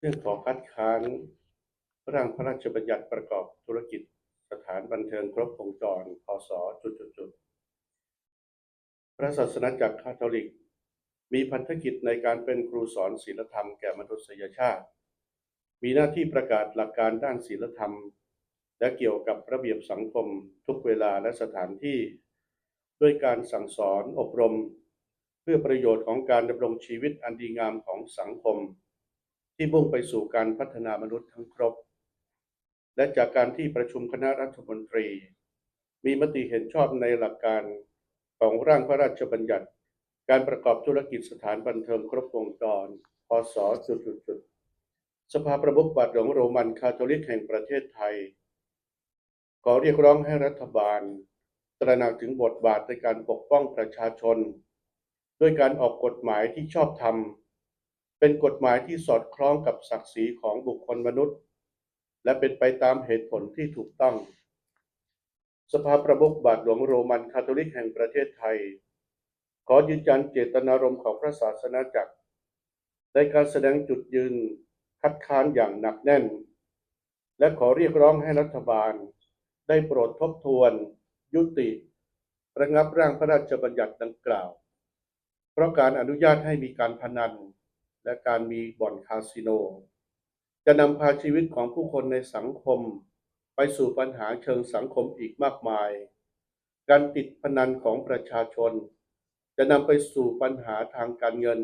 เรื่องขอคัดค้านร่างพระราชบัญญัติประกอบธุรกิจสถานบันเทิงครบวงจร พศ จุดจุดจุดพระศาสนาจักรคาทอลิก มีพันธกิจในการเป็นครูสอนศีลธรรมแก่มนุษยชาติ มีหน้าที่ประกาศหลักการด้านศีลธรรม และเกี่ยวกับระเบียบสังคมทุกเวลาและสถานที่ ด้วยการสั่งสอนอบรม เพื่อประโยชน์ของการดำรงชีวิตอันดีงามของสังคม ที่มุ่งไปสู่การพัฒนามนุษย์ทั้งครบ และจากการที่ประชุมคณะรัฐมนตรี มีมติเห็นชอบในหลักการของร่างพระราชบัญญัติ การประกอบธุรกิจสถานบันเทิงครบวงจร พศจุดจุดจุดสภาประมุขบาทหลวงโรมันคาทอลิกแห่งประเทศไทย ขอเรียกร้องให้รัฐบาล ตระหนักถึงบทบาทในการปกป้องประชาชน ด้วยการออกกฎหมายที่ชอบธรรม เป็นกฎหมายที่สอดคล้องกับศักดิ์ศรีของบุคคลมนุษย์ และเป็นไปตามเหตุผลที่ถูกต้อง สภาประมุขบาทหลวงโรมันคาทอลิกแห่งประเทศไทย ขอยืนยันเจตนารมณ์ของพระศาสนาจักรในการแสดงจุดยืนคัดค้านอย่างหนักแน่น และขอเรียกร้องให้รัฐบาล ได้โปรดทบทวน ยุติระงับร่างพระราชบัญญัติดังกล่าว เพราะการอนุญาตให้มีการพนัน และการมีบ่อนคาสิโน จะนำพาชีวิตของผู้คนในสังคม ไปสู่ปัญหาเชิงสังคมอีกมากมาย การติดพนันของประชาชน จะนำไปสู่ปัญหาทางการเงิน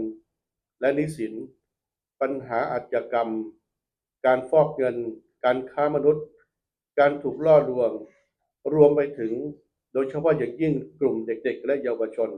และนิสิน ปัญหาอาชญากรรม การฟอกเงิน การค้ามนุษย์ การถูกล่อลวง รวมไปถึงโดยเฉพาะอย่างยิ่งกลุ่มเด็ก ๆ และเยาวชน